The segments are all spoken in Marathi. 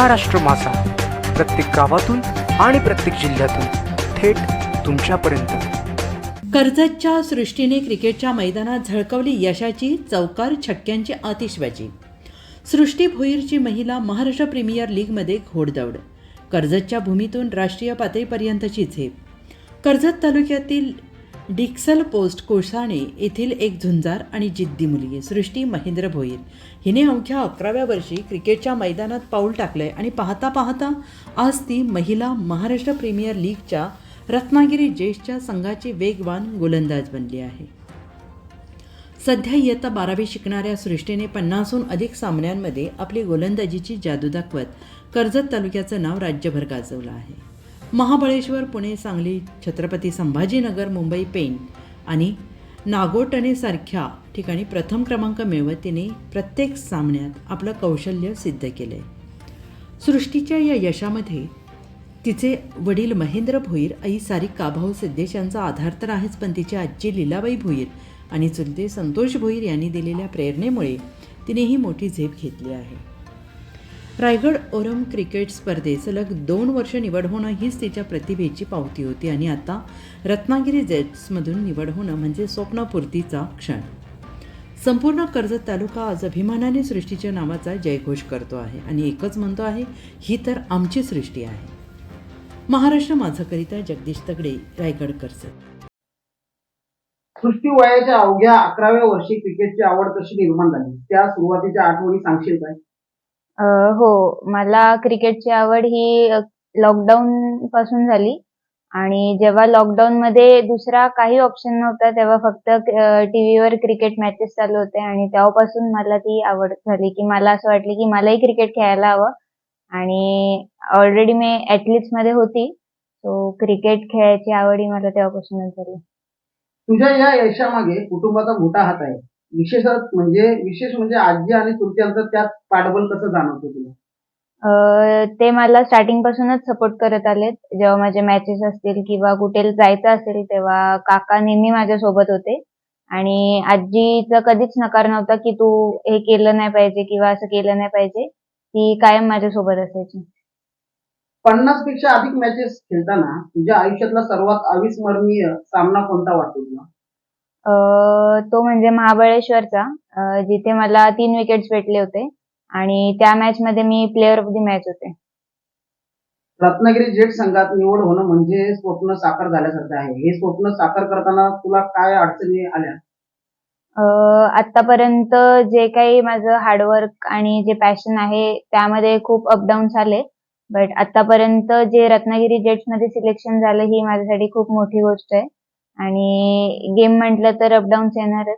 महाराष्ट्र मासा प्रत्येक गावातून आणि प्रत्येक जिल्ह्यातून थेट तुमच्यापर्यंत. कर्जतच्या सृष्टीने क्रिकेटच्या मैदानात झळकवली यशाची चौकार छक्क्यांची आतिषबाजी सृष्टी भोईरची महिला महाराष्ट्र प्रीमियर लीगमध्ये घोडदौड. कर्जतच्या भूमीतून राष्ट्रीय पातळीपर्यंतची झेप. कर्जत तालुक्यातील डिक्सल पोस्ट कोळसाणे येथील एक झुंजार आणि जिद्दी मुलगी सृष्टी महेंद्र भोईर. हिने अवघ्या अकराव्या वर्षी क्रिकेटच्या मैदानात पाऊल टाकलंय आणि पाहता पाहता आज ती महिला महाराष्ट्र प्रीमियर लीगच्या रत्नागिरी ज्येष्ठच्या संघाची वेगवान गोलंदाज बनली आहे. सध्या इयत्ता बारावी शिकणाऱ्या सृष्टीने पन्नासहून अधिक सामन्यांमध्ये आपली गोलंदाजीची जादू दाखवत कर्जत तालुक्याचं नाव राज्यभर गाजवलं आहे. महाबळेश्वर पुणे सांगली छत्रपती संभाजीनगर मुंबई पेन आणि नागोटणेसारख्या ठिकाणी प्रथम क्रमांक मिळवत तिने प्रत्येक सामन्यात आपलं कौशल्य सिद्ध केलं. आहे सृष्टीच्या या यशामध्ये तिचे वडील महेंद्र भोईर आई सारिका भाऊ सिद्धेश यांचा आधार तर आहेच पण तिची आजी लीलाबाई भोईर आणि चुलते संतोष भोईर यांनी दिलेल्या प्रेरणेमुळे तिने ही मोठी झेप घेतली आहे. रायगड ओरम क्रिकेट स्पर्धेत सलग दोन वर्ष निवड होणं हीच तिच्या प्रतिभेची पावती होती आणि आता रत्नागिरी जेट्समधून निवड होणं म्हणजे स्वप्नपूर्तीचा क्षण. संपूर्ण कर्जत तालुका आज अभिमानाने सृष्टीच्या नावाचा जयघोष करतो आहे आणि एकच म्हणतो आहे ही तर आमची सृष्टी आहे. महाराष्ट्र माझाकरिता जगदीश तगडे रायगड कर्जत. सृष्टी वयाच्या अवघ्या अकराव्या वर्षी क्रिकेटची आवड कशी निर्माण झाली. त्या सुरुवातीच्या आठवणी सांगशील काय? हो मला क्रिकेटची आवड ही लॉकडाऊन पासून झाली. आणि जेव्हा लॉकडाऊन मध्ये दुसरा काही ऑप्शन नव्हता तेव्हा फक्त टीव्हीवर क्रिकेट मॅचेस चालू होते. आणि तेव्हापासून मला ती आवड झाली की मला असं वाटलं की मलाही क्रिकेट खेळायला हवं. आणि ऑलरेडी मी ऍथलीट्समध्ये होती. सो क्रिकेट खेळायची आवड ही मला तेव्हापासूनच झाली. तुझ्या या यशामागे कुटुंबाचा मोठा हात आहे. विशेषत म्हणजे विशेष म्हणजे आजी आणि चुलत्यांचं त्यात पाठबळ कसं जाणवतं तुला? अ, ते मला स्टार्टिंग पासूनच सपोर्ट करत आलेत. जेव्हा माझे मॅचेस असतील किंवा कुठे जायचं असेल तेव्हा काका नेहमी माझ्या सोबत होते. आणि आजीचा कधीच नकार नव्हता की तू हे केलं नाही पाहिजे किंवा असं केलं नाही पाहिजे. ती कायम माझ्या सोबत असायची. पन्नासपेक्षा अधिक मॅचेस खेळताना तुझ्या आयुष्यातला सर्वात अविस्मरणीय सामना कोणता वाटतो तुला? तो म्हणजे महाबळेश्वरचा. जिथे मला तीन विकेट्स भेटले होते. आणि त्या मॅच मध्ये मी प्लेअर ऑफ दी मॅच होते. रत्नागिरी जेट संघात निवड होणं म्हणजे स्वप्न साकार झाल्यासारखं आहे. हे स्वप्न साकार करताना तुला काय अडचणी आल्या? आतापर्यंत जे काही माझं हार्डवर्क आणि जे पॅशन आहे त्यामध्ये खूप अपडाऊन्स आले. बट आतापर्यंत जे रत्नागिरी जेट्समध्ये सिलेक्शन झालं ही माझ्यासाठी खूप मोठी गोष्ट आहे. आणि गेम म्हटलं तर अपडाऊन्स येणारच.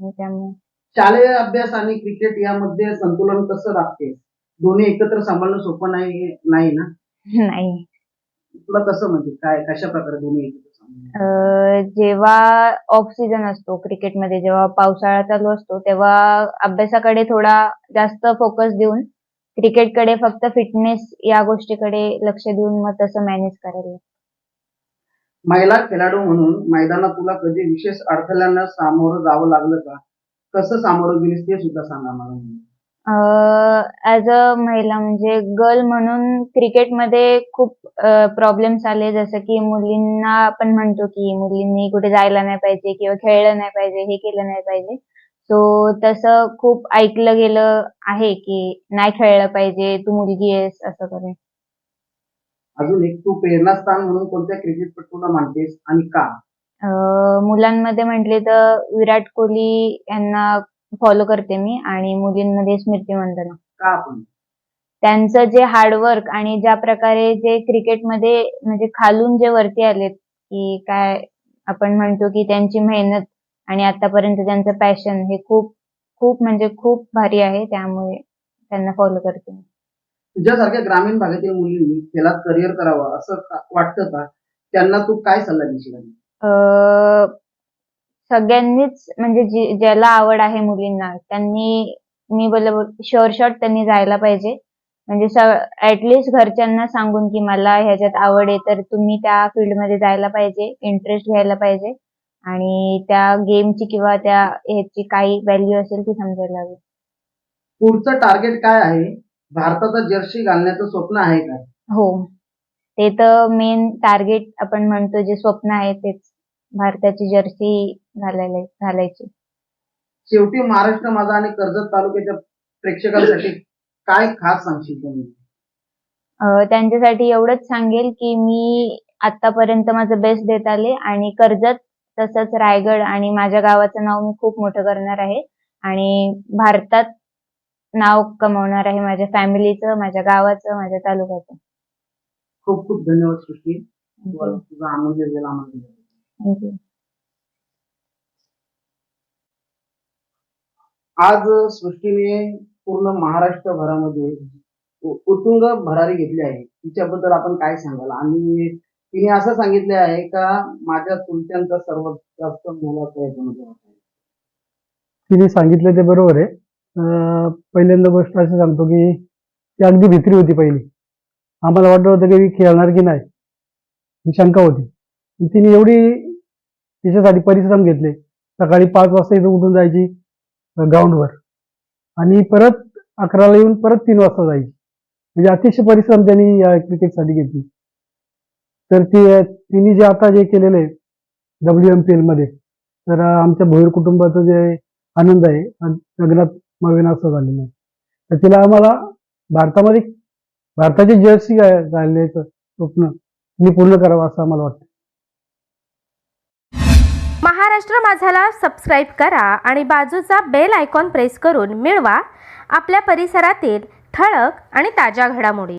आणि त्यामुळे. शालेय अभ्यास आणि क्रिकेट यामध्ये संतुलन कसं राखते? दोन्ही एकत्र सांभाळणं सोपं नाही नाही ना? नाही. तुला कसं म्हणजे? काय कशा प्रकारे दोन्ही एकत्र सांभाळणं? जेव्हा ऑफ सीझन असतो क्रिकेटमध्ये जेव्हा पावसाळा चालू असतो तेव्हा अभ्यासाकडे थोडा जास्त फोकस देऊन क्रिकेटकडे फक्त फिटनेस या गोष्टीकडे लक्ष देऊन मग तसं मॅनेज करायला लागतं. महिला खेळाडू म्हणून मैदानात तुला कधी विशेष अडथळ्यांना सामोरं जावं लागलं का? कसं सामोरं गेलीस ते सुद्धा सांगा मला. ऍज अ महिला म्हणजे गर्ल म्हणून क्रिकेटमध्ये खूप प्रॉब्लेम्स आले. जसं की मुलींना आपण म्हणतो की मुलींनी कुठे जायला नाही पाहिजे किंवा खेळलं नाही पाहिजे हे केलं नाही पाहिजे. सो तसं खूप ऐकलं गेलं आहे की नाही खेळलं पाहिजे तू मुलगी आहेस असं करून. अजून एक तू प्रेरणास्थान म्हणून कोणत्या क्रिकेटपटूला मानतेस आणि का? मुलांमध्ये म्हटले तर विराट कोहली यांना फॉलो करते मी आणि मुलींमध्ये स्मृती मंदना. का आपण? त्यांचं जे हार्डवर्क आणि ज्या प्रकारे जे क्रिकेटमध्ये म्हणजे खालून जे वरती आलेत की काय आपण म्हणतो की त्यांची मेहनत आणि आतापर्यंत त्यांचं पॅशन हे खूप खूप म्हणजे खूप भारी आहे त्यामुळे त्यांना फॉलो करते मी. तुझ्यासारख्या ग्रामीण भागातील मुलींनी खेळात करिअर करावं असं का- वाटतं का? त्यांना तू काय सल्ला देशील सगळ्यांनीच म्हणजे जी ज्याला आवड आहे मुलींना त्यांनी मी बोल शुअर शॉट त्यांनी जायला पाहिजे. म्हणजे ऍटलिस्ट घरच्यांना सांगून की मला ह्याच्यात आवड आहे तर तुम्ही त्या फील्डमध्ये जायला पाहिजे इंटरेस्ट घ्यायला पाहिजे. आणि त्या गेमची किंवा त्या ह्याची काही व्हॅल्यू असेल ती समजायला हवी. पुढचं टार्गेट काय आहे? भारताचा जर्सी घालण्याचं स्वप्न आहे का? हो. ते तर मेन टार्गेट आपण म्हणतो जे स्वप्न आहे तेच भारताची जर्सी घालायला घालायची. शेवटी महाराष्ट्र माझा आणि कर्जत तालुक्याच्या प्रेक्षकांसाठी काय खास सांगशील तुम्ही? अं, त्यांच्यासाठी एवढंच सांगेल की मी आतापर्यंत माझं बेस्ट देत आले आणि कर्जत तसंच रायगड आणि माझ्या गावाचं नाव मी खूप मोठं करणार आहे. आणि भारतात नाव कमवणार आहे माझ्या फॅमिलीचं माझ्या गावाचं माझ्या तालुक्याचं. खूप खूप धन्यवाद सृष्टी. तुझा वेळ दिला. थँक्यू आज सृष्टीने पूर्ण महाराष्ट्रभरामध्ये उ- उत्तुंग भरारी घेतली आहे. तिच्याबद्दल आपण काय सांगाल? आणि तिने असं सांगितले आहे का माझ्या चुलत्यांचा सर्वात जास्त मोलाचा आहे कोणाचा आहे. तिने सांगितलं ते बरोबर आहे. पहिल्यांदा गोष्ट अशी सांगतो की ती अगदी भित्री होती पहिली. आम्हाला वाटत होतं की खेळणार की नाही. ही शंका होती. तिने एवढी तिच्यासाठी परिश्रम घेतले. सकाळी पाच वाजता इथं उठून जायची ग्राउंडवर आणि परत अकराला येऊन परत तीन वाजता जायची. म्हणजे अतिशय परिश्रम त्यांनी या क्रिकेटसाठी घेतली. तर ती तिने जे आता जे केलेलं आहे डब्ल्यू एम पी एलमध्ये तर आमच्या भोईर कुटुंबाचं जे आनंद आहे लग्नात नवीन असं झालेलं आहे तर तिला आम्हाला भारतामध्ये भारताची जर्सी घालण्याचं स्वप्न मी पूर्ण करावं असं आम्हाला वाटतं. महाराष्ट्र माझाला सबस्क्राईब करा आणि बाजूचा बेल आयकॉन प्रेस करून मिळवा. आपल्या परिसरातील ठळक आणि ताज्या घडामोडी.